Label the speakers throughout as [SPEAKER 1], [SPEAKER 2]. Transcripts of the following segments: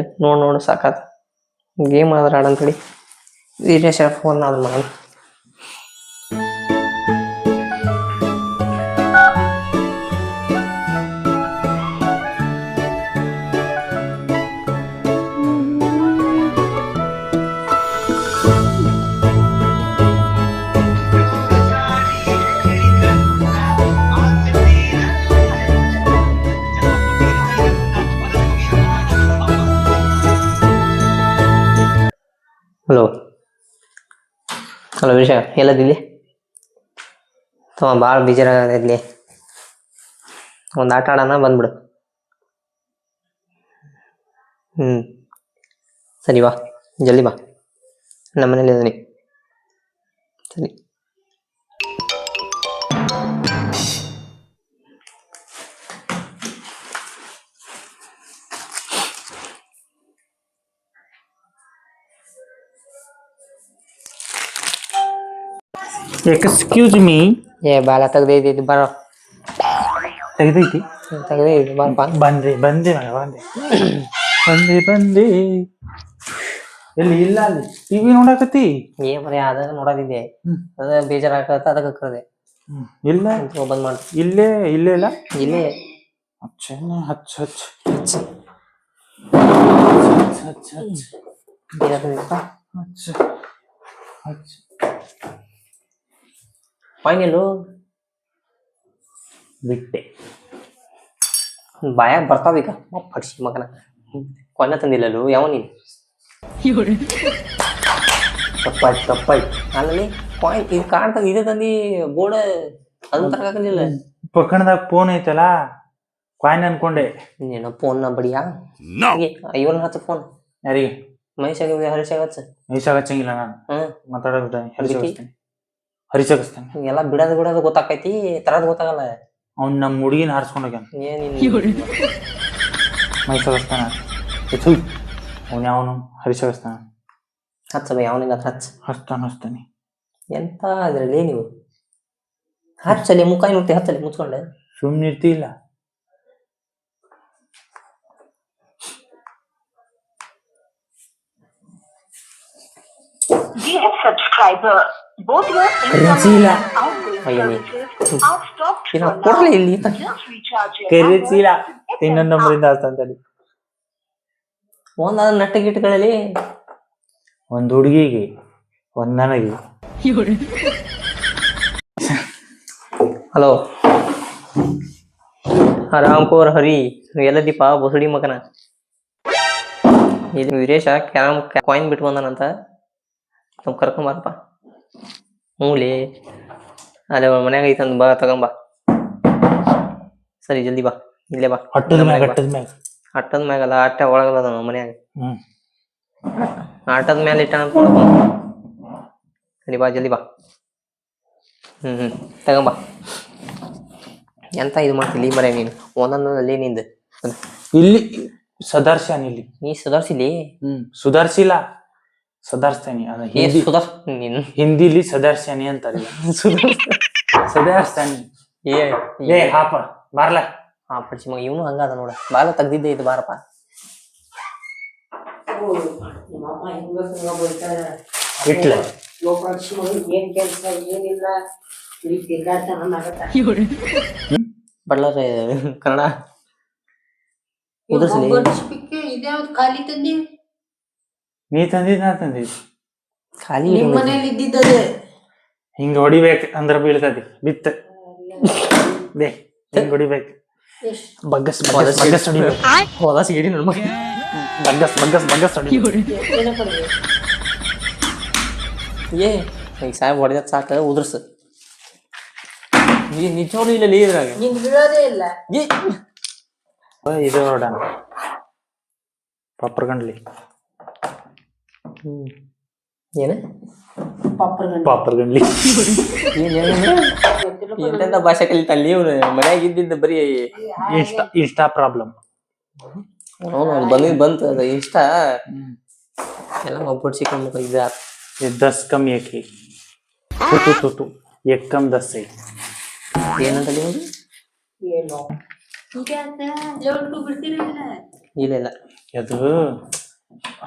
[SPEAKER 1] ನೋಡ್ ನೋಡು ಸಾಕಾತ. ಗೇಮ್ ಆದ್ರೆ ಆಡಂತೇಳಿ ವೀರೇಶ ಫೋನ್ ಆದ್ ಮಾಡೋಣ ವೀರೇಶ ಎಲ್ಲದಿಲ್ಲಿ ತಮ್ಮ ಭಾಳ ಬೇಜಾರಾಗಲಿ ಒಂದು ಆಟ ಆಡೋಣ, ಬಂದ್ಬಿಡು. ಹ್ಞೂ ಸರಿ, ಬಾ. ಜಲ್ದಿ ಬಾ. ನಮ್ಮ ಮನೇಲಿ ಸರಿ.
[SPEAKER 2] ಎಕ್ಸ್ಕ್ಯೂಸ್ ಮೀ
[SPEAKER 1] ಏ ಬಾಲ ತೆಗ್ದೈತಿ ಬರೋ.
[SPEAKER 2] ತೆಗ್ದೈತಿ
[SPEAKER 1] ತೆಗ್ದೈತಿ ಬಾರಪ್ಪ
[SPEAKER 2] ಬಂದೆ ಬಂದೆ ಮಗ ಬಂದೆ ಬಂದೆ ಬಂದೆ ಎಲ್ಲಿ ಇಲ್ಲ ಅಲ್ಲಿ. ಟಿವಿ ನೋಡಕತ್ತಿ?
[SPEAKER 1] ಏ ಬರೀ ಅದ
[SPEAKER 2] ನೋಡೋದಿದೆ.
[SPEAKER 1] ಅದ ಬೇಜಾರಾಗತ್ತ ಅದಕ್ಕೆ ಕರೆದೆ.
[SPEAKER 2] ಇಲ್ಲ?
[SPEAKER 1] ಬಂದ್ ಮಾಡ.
[SPEAKER 2] ಇಲ್ಲೇ ಇಲ್ಲೇ ಇಲ್ಲ?
[SPEAKER 1] ಇಲ್ಲೇ.
[SPEAKER 2] ಹಚ್ಚ ಹಚ್ಚ ಹಚ್ಚ. ಹಚ್ಚ. ಹಚ್ಚ ಹಚ್ಚ ಹಚ್ಚ ಹಚ್ಚ.
[SPEAKER 1] ಫೈನಲು
[SPEAKER 2] ಬಿಟ್ಟೆ.
[SPEAKER 1] ಬಾಯಾಗ ಬರ್ತಾವೀಗ ಪಡ್ಸಿ ಮಗನ. ಕೊನ್ನ ತಂದಿಲ್ಲಲು ಯಾವ ನೀನು? ತಪ್ಪಾಯ್ತು ತಪ್ಪಾಯ್ತು. ಅಲ್ಲಿ ಪಾಯಿಂಟ್ ಇದು ಕಾಣ್ತದ ಇದು ತಂದಿ ಬೋರ್ಡ್ ಅದನ್ನ ತರಕಾಗಲಿಲ್ಲ
[SPEAKER 2] ಪಕ್ಕಣದಾಗ ಫೋನ್ ಐತಲ್ಲ ಕಾಯಿನ್ ಅನ್ಕೊಂಡೆ.
[SPEAKER 1] ನೀನು ಫೋನ್ ಬಡಿಯಾ ಐವನ್ ಹಚ್ಚ ಫೋನ್
[SPEAKER 2] ಯಾರಿಗೆ?
[SPEAKER 1] ಮಹೇಶಾಗ ಹರಿಶಾಗ ಹಚ್ಚ.
[SPEAKER 2] ಮೈಸಾಗ ಹಚ್ಚಂಗಿಲ್ಲ ನಾನು.
[SPEAKER 1] ಹ್ಮ್.
[SPEAKER 2] ಮಾತಾಡೋದು
[SPEAKER 1] ಅದಕ್ಕೆ?
[SPEAKER 2] ಹರಿಸಗಿಸ್ತಾನೆ
[SPEAKER 1] ಎಲ್ಲ ಬಿಡೋದು ಬಿಡೋದು ಗೊತ್ತಾಕೈತಿ ತರದ್ ಗೊತ್ತಾಗಲ್ಲ.
[SPEAKER 2] ಅವ್ನ್ ನಮ್ಮ ಹುಡುಗಿನ ಹಾರಿಸ್ಕೊಂಡೋಗ್ಯಾನ
[SPEAKER 1] ಏನಿಲ್ಲ
[SPEAKER 2] ಮೈಸಗಿಸ್ತಾನ ಅವನು ಯಾವನು? ಹರಿಸಗಿಸ್ತಾನ
[SPEAKER 1] ಹಚ್ಚ ಬೈ ಅವನಿಂದ ಹಚ್ಚ.
[SPEAKER 2] ಹಚ್ತಾನ ಹಚ್ತಾನೆ.
[SPEAKER 1] ಎಂತ ಅದ್ರಲ್ಲಿ ನೀವು? ಹಚ್ಚಲಿ ಮುಖ ನೋಡ್ತಿ ಹಚ್ಚಲಿ ಮುಚ್ಕೊಂಡೆ.
[SPEAKER 2] ಸುಮ್ಮನೆ ಇರ್ತಿಲ್ಲ
[SPEAKER 3] Dear subscriber, both your
[SPEAKER 2] ಕರೆನ್ಸಿಲ್ಲ
[SPEAKER 3] and outgoing services are stopped for now. Just recharge your
[SPEAKER 2] ಕರೆನ್ಸಿಲ್ಲ ಇನ್ನೊಂದು ನಂಬರಿಂದ ಹಸ್ತಂತಲ್ಲಿ
[SPEAKER 1] ಒಂದಾದ ನಟ್ಟ ಗಿಟ್ಟಗಳಲ್ಲಿ
[SPEAKER 2] ಒಂದ್ ಹುಡುಗಿಗೆ ಒಂದ್ ನನಗೆ.
[SPEAKER 1] ಹಲೋ. ರಾಮ್ಕೋರ್ ಹರಿ ಎಲ್ಲದೀಪ ಬಸುಡಿ ಮಗನ. ಇದು ವೀರೇಶ ಕ್ಯಾರಮ್ ಕಾಯಿನ್ ಬಿಟ್ಟು ಬಂದಾನಂತ ನಾವು ಕರ್ಕೊಂಬಾರಪ್ಪ ಹ್ಞೂಲಿ ಅಲ್ಲೇ ಅವ್ರ ಮನ್ಯಾಗ ಐತಂದ್ ಬಾ ತಗೊಂಬಾ ಸರಿ ಜಲ್ದಿ ಬಾ. ಇಲ್ಲೇ ಬಾ.
[SPEAKER 2] ಹಟ್ಟದ ಮ್ಯಾಗ ಹಟ್ಟದ ಮ್ಯಾಗ.
[SPEAKER 1] ಅಟ್ಟದ ಮ್ಯಾಗಲ್ಲ ಅಟ್ಟ ಒಳಗಲ್ಲ ನಮ್ಮ ಮನ್ಯಾಗ. ಆಟದ ಮೇಲೆ ಇಟ್ಟ ಸರಿ ಬಾ ಜಲ್ದಿ ಬಾ. ಹ್ಮ್ ಹ್ಮ್. ತಗೊಂಬಾ ಎಂತ ಇದು ಮಾಡ್ತಿಲ್ಲ ಮರೆ ನೀನು? ಒಂದೊಂದಲ್ಲಿ ನಿಂದ.
[SPEAKER 2] ಇಲ್ಲಿ ಸದರ್ಶನ್ ಇಲ್ಲಿ.
[SPEAKER 1] ನೀ ಸುಧಾರ್ಸಿಲಿ
[SPEAKER 2] ಹ್ಮ್. ಸುಧಾರ್ಸಿಲ್ಲ ಸುಧಾರಿಸ್ತಾನೆ ಅದ ಹಿಂದಿ
[SPEAKER 1] ನೀನು
[SPEAKER 2] ಹಿಂದಿಲಿ ಸದಾರ್ಸ್ಯಾನಿ ಅಂತಾರೆ ಸದಾರ್ಸ್ತಾನೆ
[SPEAKER 1] ಏ
[SPEAKER 2] ಏ ಹಾಪ ಬಾರ್ಲ.
[SPEAKER 1] ಹಾ ಪಡ್ಸಿ ಮಗ ಇವನು ಹಂಗಾದ ನೋಡ. ಬಾಲ ತೆಗ್ದಿದ್ದೆ ಇದು ಬಾರಪ್ಪ.
[SPEAKER 2] ಇಟ್ಲ.
[SPEAKER 1] ಬಳ್ಳಾರ ಕನ್ನಡ.
[SPEAKER 4] ಇದ್ಯಾವ್ದು ಖಾಲಿ ತಂದಿ?
[SPEAKER 2] ನೀ ತಂದಿದ್ ನಾ ತಂದಿದ್
[SPEAKER 1] ಖಾಲಿ
[SPEAKER 4] ನಿಮ್. ಮನೇಲಿ ಇದ್ದಿದ್ದದೆ?
[SPEAKER 2] ಹಿಂಗ ಹೊಡಿಬೇಕ್ ಅಂದ್ರ ಬೀಳ್ತದೆ ಬಿತ್ತ. ದೇ ಹಿಂಗ್ ಹೊಡಿಬೇಕ್. ಬಗ್ಗಸ್ ಬಗ್ಗಸ್ ಬಗ್ಗಸ್ ಹೊಡಿಬೇಕು.
[SPEAKER 1] ಹೋದ ಸಿಗಡಿ ನನ್ ಮಗ.
[SPEAKER 2] ಬಗ್ಗಸ್ ಬಗ್ಗಸ್ ಬಗ್ಗಸ್ ಹೊಡಿಬೇಕು.
[SPEAKER 1] ಏ ಈಗ ಸಾಹೇಬ್ ಹೊಡೆದ ಸಾಕ ಉದುರ್ಸ. ನೀ ನಿಜವಾಗ್ಲೂ ಇಲ್ಲ ಲೇ ಇದ್ರಾಗ?
[SPEAKER 4] ನಿಂಗ್ ಬೀಳೋದೇ ಇಲ್ಲ.
[SPEAKER 1] ಏ.
[SPEAKER 2] ಇದು ನೋಡಣ.
[SPEAKER 1] ಏನ?
[SPEAKER 2] ಪಾಪರ್ಗಂಡ್ಲಿ
[SPEAKER 1] ಎಂತೆಂತ ಭಾಷೆ ಕಲಿತಲ್ಲಿ ಇವನು ಮನ್ಯಾಗ ಇದ್ದಿದ್ದ ಬರೀ
[SPEAKER 2] ಇನ್ಸ್ಟಾ ಇನ್ಸ್ಟಾ ಪ್ರಾಬ್ಲಮ್.
[SPEAKER 1] ಅವನು ಬಂದಿದ್ದು ಬಂತು ಇನ್ಸ್ಟಾ ಎಲ್ಲ ಒಬ್ಬಟ್ಟು
[SPEAKER 2] ಸಿಕ್ಕಂಬೇಕು ಇದ್ದ ದಸ್ ಕಮ್ ಏಕೆ? ತುತು ತುತು ಎಕ್ಕಂ ದಸ್ ಐ
[SPEAKER 1] ಏನಂತ
[SPEAKER 4] ನೀವು
[SPEAKER 1] ಇಲ್ಲ ಇಲ್ಲ.
[SPEAKER 2] ಅದು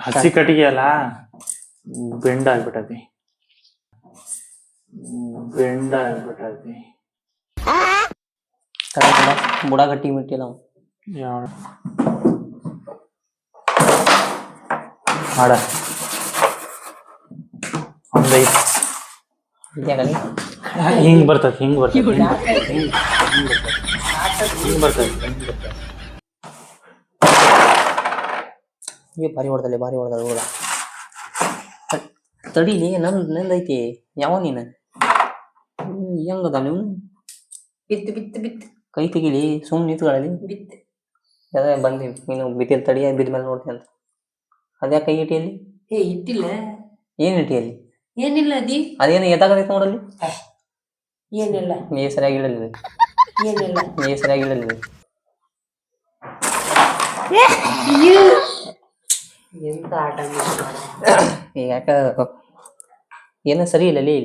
[SPEAKER 2] ಹಸಿ ಕಟ್ಟಿಗೆ ಅಲ್ಲ? ಬೆಂಡ್ ಆಗ್ಬಿಟ್ಟತಿ ಬೆಂಡ್ ಆಗ್ಬಿಟ್ಟತಿ
[SPEAKER 1] ಬುಡ ಗಟ್ಟಿ ಮಿಟ್ಟಿ ನಾವು
[SPEAKER 2] ಯಾವ ಮಾಡ. ಒಂದೈದು ಹಿಂಗ್ ಬರ್ತದ ಹಿಂಗ್ ಬರ್ತದ ಹಿಂಗ್ ಬರ್ತದ
[SPEAKER 1] ಭಾರಿ ಹೊಡೆದಲ್ಲಿ ಭಾರಿ ಹೊಡೆದ ತಡಿಲಿ ನಂದು ನಂದೈತಿ ಯಾವ ನೀನು? ಹೆಂಗದ ನೀವು?
[SPEAKER 4] ಬಿತ್ತು ಬಿತ್ತು ಬಿತ್ತು.
[SPEAKER 1] ಕೈ ತೆಗಿಲಿ ಸುಮ್ಮನೆ ನಿಂತ್ಕೊಳ್ಳಿ
[SPEAKER 4] ಬಿತ್ತು.
[SPEAKER 1] ಅದೇ ಬಂದಿ ನೀನು ಬಿದ್ದಿಲ್ ತಡಿ ಬಿದ್ದ ಮೇಲೆ ನೋಡ್ತೀನಿ ಅಂತ. ಅದ್ಯಾ ಕೈ ಇಟ್ಟಿಯಲ್ಲಿ?
[SPEAKER 4] ಏ ಇಟ್ಟಿಲ್ಲ.
[SPEAKER 1] ಏನು ಇಟ್ಟಿಯಲ್ಲಿ?
[SPEAKER 4] ಏನಿಲ್ಲ ಅದಿ.
[SPEAKER 1] ಅದೇನು ಎದಾಗತೈತೆ ನೋಡಲ್ಲಿ?
[SPEAKER 4] ಏನಿಲ್ಲ.
[SPEAKER 1] ನೀ ಸರಿಯಾಗಿ ಇಡಲಿಲ್ಲ.
[SPEAKER 4] ಏನಿಲ್ಲ.
[SPEAKER 1] ನೀ ಸರಿಯಾಗಿ ಇಡಲಿಲ್ಲ.
[SPEAKER 4] ಎಂತ ಆಟ?
[SPEAKER 1] ಈಗ ಯಾಕ? ಏನೋ ಸರಿ ಇಲ್ಲ, ಲೇ.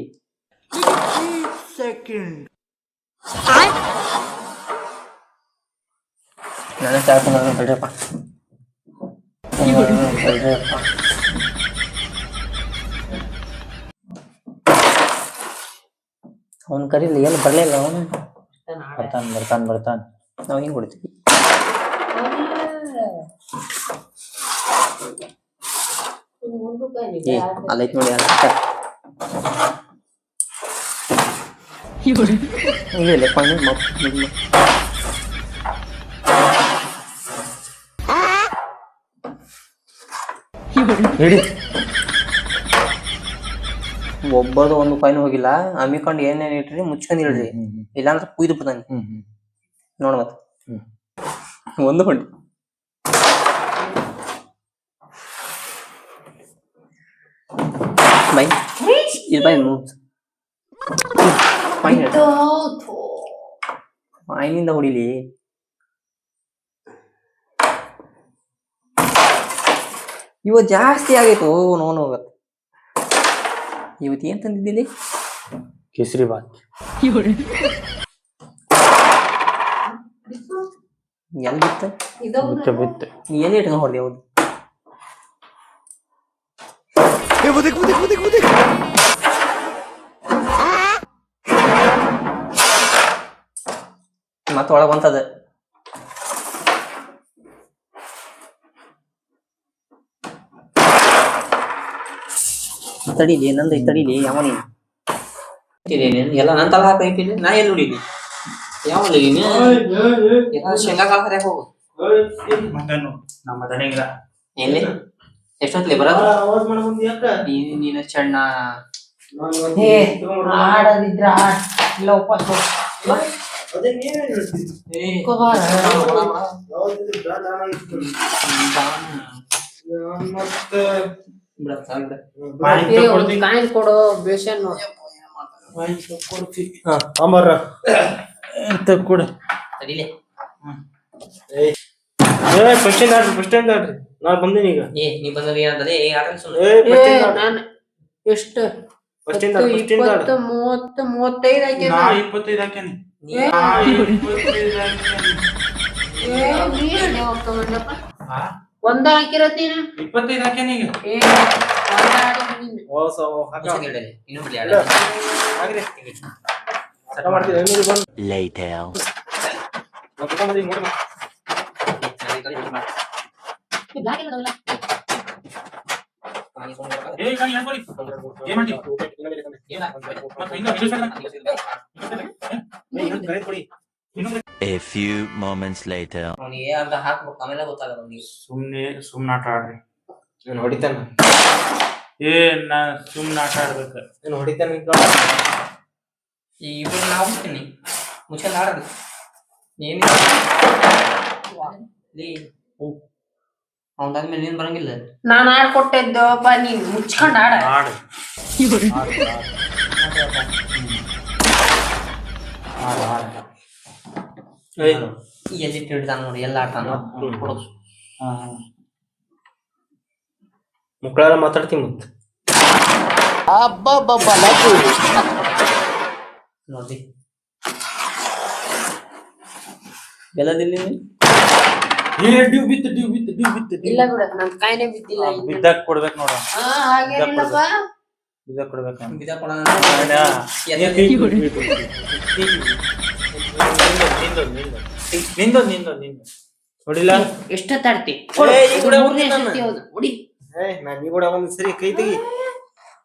[SPEAKER 1] ನಾನು ಚಾಡ್ಕೊಂಡು ತಡ್ರಪ್ಪ ತಡ್ರಪ್ಪ ಅವ್ನು ಕರೀಲಿ ಏನು ಬರಲಿಲ್ಲ ಅವನು?
[SPEAKER 2] ಬರ್ತಾನ ಬರ್ತಾನ ಬರ್ತಾನ.
[SPEAKER 1] ನಾವು ಹೆಂಗೆ ಕೊಡ್ತೀವಿ
[SPEAKER 4] ಒಂದು ಮುಂದಕ್ಕೆ
[SPEAKER 1] ಏ
[SPEAKER 4] ನಿಂಗೆ ಆಟ.
[SPEAKER 1] ಅಲ್ಲೈತ್ ನೋಡಿ ಅಲ್ಲ ಇಲ್ಲ ಇಲ್ಲ ಕೊಂಡು ಮಗು
[SPEAKER 2] ಹಿಡಿ
[SPEAKER 1] ಒಬ್ಬದು ಒಂದು ಕಾಯಿನ್ ಹೋಗಿಲ್ಲ. ಅಮ್ಮಿಕೊಂಡು ಏನೇನು ಇಟ್ರಿ ಮುಚ್ಕೊಂಡು ಇಡ್ರಿ. ಇಲ್ಲಾಂದ್ರೆ ಕುಯ್ದು ಬಿಡ್ತಾನೆ ನೋಡ ಮತ್ತೆ. ಒಂದು ಹೊಂಟಿ ಬೈ ಫೈನ್
[SPEAKER 4] ಥೋ, ಥೋ.
[SPEAKER 1] ಫೈನಿಂದ ಹೊಡಿಲಿ ಇವತ್ತು ಜಾಸ್ತಿ ಆಗೈತು ನೋನ್ ಹೋಗತ್ತೆ ಇವತ್ತು ಏನ್ ತಂದಿದ್ದಿಲ್ಲಿ
[SPEAKER 2] ಕೇಸರಿ ಬಾತ್.
[SPEAKER 1] ಎಲ್ಲಿ ಬಿತ್ತ?
[SPEAKER 2] ಬಿತ್ತ
[SPEAKER 1] ಎಲ್ಲಿ ಇಟ್ಕೊಂಡು ಹೊಡೆದೆ ಹೌದು? ಮತ್ತೆ ಒಳಗೆ ಬಂತದ. ತಡೀಲಿ ನಂದು ತಡೀಲಿ ಯಾವನಿ ಎಲ್ಲ ನನ್ನ ತಲೆ ಹಾಕಿ ಇಟ್ಟಿನಿ ನಾ ಎಲ್ಲಿ ನೋಡಿನಿ ಯಾವ ನೀನು? ಶೇಂಗಾ ಕಾಲ ಹೋಗು.
[SPEAKER 2] ನಮ್ಮ ತಡೆಗಿಲ್ಲ
[SPEAKER 1] ಎಲ್ಲಿ? ಎಷ್ಟೊತ್ತಲಿ ಬರೋದು? ನೀನು ನೀನು ಚೆನ್ನ
[SPEAKER 4] ಏ ಆಡದಿದ್ರ ಆಡ್ ಇಲ್ಲ ಉಪವಾಸ ಹೋಗು. ಕೋಬಾರ. ಏ, ಒಂದ್ ಕಾಯಿನ್ ಕೊಡು ಬೇಷನ್
[SPEAKER 2] ಅಂಬರ ಕೂಡ
[SPEAKER 1] ತಡಿಲೆ.
[SPEAKER 2] ಏ ಫಸ್ಟ್ ಆಡ್ರಿ ಫಸ್ಟ್ ಆಡ್ರಿ. ನಾ ಬಂದೀನಿ ಈಗ?
[SPEAKER 1] ಏ ನೀ ಬಂದದ ಏನಂತದೆ ಏ ಆಟ ಸುಮ್ಮನೆ
[SPEAKER 2] ಏ
[SPEAKER 4] ಏ
[SPEAKER 2] ಫಸ್ಟ್ ಇಂದ
[SPEAKER 4] ನಾನು ಎಷ್ಟು?
[SPEAKER 2] ಫಸ್ಟ್ ಇಂದ
[SPEAKER 4] ಹತ್ತು,
[SPEAKER 2] ಫಸ್ಟ್ ಇಂದ
[SPEAKER 4] ಇಪ್ಪತ್ತು ಮೂವತ್ತು ಮೂವತ್ತೈದು ಹಾಕ್ಯಾನ.
[SPEAKER 2] ನಾ ಇಪ್ಪತ್ತೈದು ಹಾಕ್ಯಾನಿ.
[SPEAKER 4] ಏ,
[SPEAKER 2] ನಾ ಇಪ್ಪತ್ತೈದು ಹಾಕ್ಯಾನಿ.
[SPEAKER 4] ಏ, ನೀ ಎಣ್ಣೆ ಹೋಗ್ಕೊಂಬಂದಪ್ಪ.
[SPEAKER 2] ಹಾ?
[SPEAKER 4] ಒಂದ ಹಾಕಿರತ್ತೀನ?
[SPEAKER 2] ಇಪ್ಪತ್ತೈದು ಹಾಕೇನಿ ಈಗ.
[SPEAKER 4] ಏ ಒಂದ
[SPEAKER 2] ಓ ಹಾಕ.
[SPEAKER 1] ಇನ್ನೊಂದು
[SPEAKER 2] ಮಾಡ್ತೀನಿ. ಲೇಟರ್ ಬಂದು.
[SPEAKER 5] Later.
[SPEAKER 2] ನೋಡಿ
[SPEAKER 5] A few moments later.
[SPEAKER 1] ಅವನಿಗೆ ಅರ್ಧ ಹಾಕ್ಬೇಕು ಆಮೇಲೆ ಗೊತ್ತಾಗಲ್ಲ ಅವನಿಗೆ
[SPEAKER 2] ಸುಮ್ನೆ ಸುಮ್ನೆ ಆಟ ಆಡ್ರಿ.
[SPEAKER 6] ನಾನು ಹೊಡಿತಾನ.
[SPEAKER 2] ಏ ನಾ ಸುಮ್ನೆ ಆಟ ಆಡ್ಬೇಕು.
[SPEAKER 6] ನಾನು ಹೊಡಿತಾನ
[SPEAKER 1] ಈ ಇಬ್ರು ನಾವು ಬಿಡ್ತೀನಿ ಮುಚ್ಚಲ್ ಆಡೋದು. ಏನಿಲ್ಲ. ಅವನಾದ್ಮೇಲೆ ನೀನ್ ಬರಂಗಿಲ್ಲ?
[SPEAKER 4] ನಾನ್ ಆಡ್ಕೊಟ್ಟಿದ್ದಪ್ಪ ನೀನ್ ಮುಚ್ಕೊಂಡ್ ಆಡ
[SPEAKER 2] ಆಡು ಆಡು ಆಡು
[SPEAKER 1] ಎಲ್ಲಿ ಹಿಡಿದಾನ ನೋಡಿ ಎಲ್ಲ ಆಡ್ತಾನ
[SPEAKER 6] ಮಕ್ಕಳೆಲ್ಲ ಮಾತಾಡ್ತೀನಿ ಮತ್ತೆ
[SPEAKER 1] ನೋಡಿ. ಗೆಲ್ಲದಿಲ್ಲ ನೀನು?
[SPEAKER 2] ಏ ಡ್ಯೂ ಬಿತ್ತು ಡ್ಯೂ ಬಿತ್ತು ಡ್ಯೂ ಬಿತ್ತು
[SPEAKER 4] ಇಲ್ಲ ಬಿಡ ನನ್ ಕಾಯಿನೇ ಬಿದ್ದಿಲ್ಲ ಇನ್ನು.
[SPEAKER 2] ಕೊಡ್ಬೇಕು ನೋಡ.
[SPEAKER 4] ಹಾ ಹಾಗೇನಿಲ್ಲಪ್ಪ.
[SPEAKER 2] ಬಿದ್ದಾಗ ಕೊಡ್ಬೇಕ.
[SPEAKER 1] ಬಿದ ಕೊಡೋಣ
[SPEAKER 2] ನಿಂದು ನಿಂದು ನಿಂದು ಹೊಡಿಲ್ಲ
[SPEAKER 4] ಎಷ್ಟ
[SPEAKER 6] ಏ,
[SPEAKER 4] ಹೊಡಿ.
[SPEAKER 6] ನಾನ್ ಕೂಡ ಒಂದ್ ಸರಿ ಕೈ ತೆಗಿ.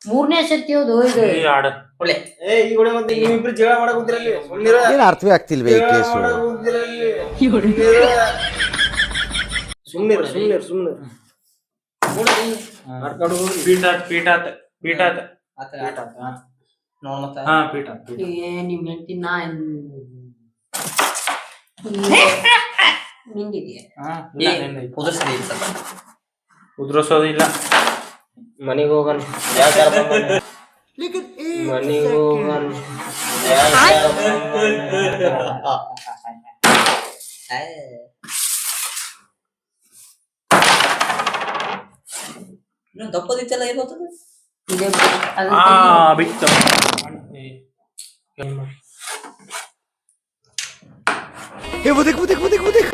[SPEAKER 4] ಮೂರನೇ ಸತಿ ಹೌದು ಇದು
[SPEAKER 1] ಒಳ್ಳೆ.
[SPEAKER 6] ಏ ಈ ಕೂಡ ಒಂದ್ ನೀವಿಬ್ರು ಜಗಳ ಮಾಡಕ್ ಕುಂತಿರಲ್ಲಿ. ಸುಮ್ನಿರ.
[SPEAKER 7] ಏನು ಅರ್ಥವೇ ಆಗ್ತಿಲ್ವೇ ಈ ಕೇಸು?
[SPEAKER 6] ಸುಮ್ಮನೆ ಸುಮ್ಮನೆ ಸುಮ್ನಿರ ಆಡ್ಕಾಡು.
[SPEAKER 2] ಪೀಠ ಆತ್ ಪೀಠ ಆತ್ ಪೀಠ ಆತ್. ಹಾ. ಪೀಠ
[SPEAKER 4] ಏ ನಿಮ್ ಹೆಂಡತಿ ನಾ
[SPEAKER 2] ಇಲ್ಲ, ಇಲ್ಲ.
[SPEAKER 1] ಕುದುರ್ಸಿದೆ ಈ ಸಲ
[SPEAKER 2] ಉದ್ರಸೋದಿಲ್ಲ.
[SPEAKER 6] ಮನಿಗ್ ಹೋಗನ್? ಮನಿಗ್ ಹೋಗನ್. ಯಾಕ್ ಯಾರ್ ಬಂದಾನ?
[SPEAKER 1] ಇನ್ನು ದಪ್ಪದಿತ್ತಲ್ಲ ಇವತ್ತು
[SPEAKER 4] ಇದೇ ಅದು
[SPEAKER 2] ಆ ಬಿತ್ತು
[SPEAKER 7] ಏ ಬುದಿಕ್ ಬುದಿಕ್ ಬುದಿಕ್ ಬುದಿಕ್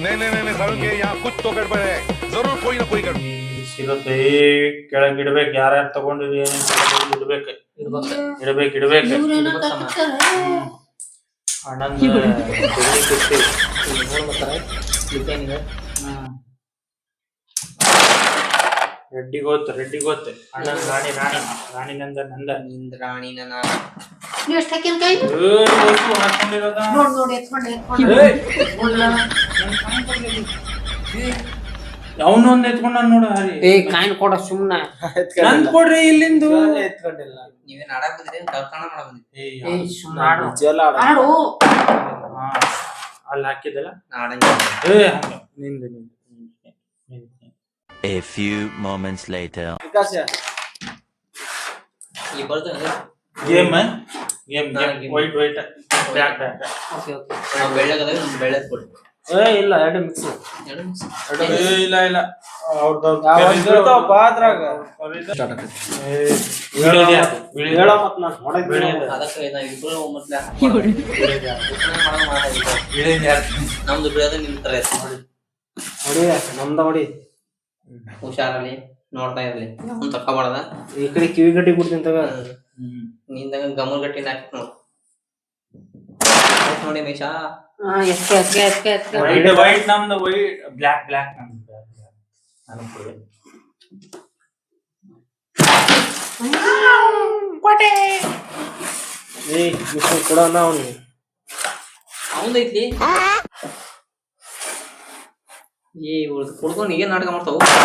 [SPEAKER 8] नहीं नहीं नहीं सारुण के यहाँ कुछ तो गड़बड़ है जरूर कोई ना कोई गड़बड़
[SPEAKER 2] ಸಿಗುತ್ತೆ ಕೆಳಗ್ ಇಡ್ಬೇಕು ಯಾರ್ಯಾರು ತಗೊಂಡಿರಿ ಏನೇನ್ ತಗೊಂಡಿರಿ ಇಡ್ಬೇಕು ಇಡ್ಬೇಕು ಇಡ್ಬೇಕು
[SPEAKER 4] ಇವ್ರೇನೋ ಕಟ್ತಾರೆ.
[SPEAKER 2] ಅಣ್ಣಂದ ರೆಡ್ಡಿ ಗೊತ್ತು ರೆಡ್ಡಿ ಗೊತ್ತು. ಅಣ್ಣನ ರಾಣಿ ರಾಣಿ ರಾಣಿ ನಂದ ನಂದ.
[SPEAKER 4] ನೀವ್ ಎಷ್ಟ್ ಕೈ?
[SPEAKER 2] ಹಾಕೊಂಡಿರೋದ?
[SPEAKER 4] ನೋಡ್ ನೋಡಿ ಎತ್ಕೊಂಡು ಎತ್ಕೊಂಡು.
[SPEAKER 2] ಏಯ್, ಅವನೊಂದ್ ಎತ್ಕೊಂಡ ನೋಡ ಹರಿ.
[SPEAKER 4] ಏ ಕಾಯಿನ್ ಕೊಡ ಸುಮ್ನ.
[SPEAKER 2] ನನ್ ಕೊಡ್ರಿ ಇಲ್ಲಿಂದು.
[SPEAKER 6] ಎತ್ಕೊಂಡಿಲ್ಲ.
[SPEAKER 1] ನೀವೇನ್ ಆಡಕ್ ಬಂದ್ರಿ? ಕಳ್ತನ ಮಾಡಕ್ ಬಂದಿರಿ?
[SPEAKER 4] ಏ ಆಡು.
[SPEAKER 2] ಅಲ್ಲಿ ಹಾಕಿದಲ್ಲ
[SPEAKER 1] ನಾಡಂಗ ಆಡಂಗಿಲ್ಲ
[SPEAKER 2] ಏ ನಿಂದು ನಿಂದು ನಿಂದು.
[SPEAKER 5] A few moments later.
[SPEAKER 6] ವಿಕಾಸ.
[SPEAKER 1] ಈ ಬರ್ದು
[SPEAKER 2] game
[SPEAKER 1] game.
[SPEAKER 2] White white black black
[SPEAKER 1] okay okay ನಾವು ಬೆಳ್ಳಗದಾಗ ನಮ್ಗೆ ಬೆಳ್ಳದ್ ಕೊಡಿ.
[SPEAKER 2] ಏ ಇಲ್ಲ ಎರಡು ಮಿಕ್ಸ್
[SPEAKER 1] ಎರಡು mix.
[SPEAKER 2] ಏ ಇಲ್ಲ ಇಲ್ಲ. ಅವ್ರದ್ದು
[SPEAKER 6] ಪಾತ್ರಾಗ ಹೇಳ ಮತ್ ನಾನ್ ಹೊಡಕ್
[SPEAKER 1] ಅದಕ್ಕೆ ನಾ ಇಬ್ರು ಮೊದ್ಲ ಮಾಡೋದು ಮಾತಾಡಿದ್ದು. ನಮ್ದು ಬಿಡೋದು ನಿಮ್ ತರ ನೋಡಿ
[SPEAKER 6] ನಮ್ದ ಹೊಡಿ.
[SPEAKER 1] ಹುಷಾರಲ್ಲಿ ನೋಡ್ತಾ ಇರ್ಲಿ. ಅವ್ನ್ ತಕೋಬಾರ್ದ
[SPEAKER 6] ಈ ಕಡೆ ಕಿವಿ ಗಟ್ಟಿ ಕೊಡ್ತೀನಿ ತಗ.
[SPEAKER 1] ನಿಂದಾಗ ಗಮನ ಗಟ್ಟಿ ಹಾಕಿ ನೋಡು. ನೋಡಿ ಮೇಷಾ
[SPEAKER 4] ಹಾ
[SPEAKER 2] ವೈಟ್ ವೈಟ್ ನಮ್ದು ವೈಟ್ ಬ್ಲಾಕ್ ನಮ್ದು. ನಾನು
[SPEAKER 6] ಏ ಕೊಡೋಣ
[SPEAKER 1] ಅವಂದೈತಿ ಏ ಕುಡ್ಕೊಂಡು ಏನ್ ನಾಟಕ ಮಾಡ್ತಾವು?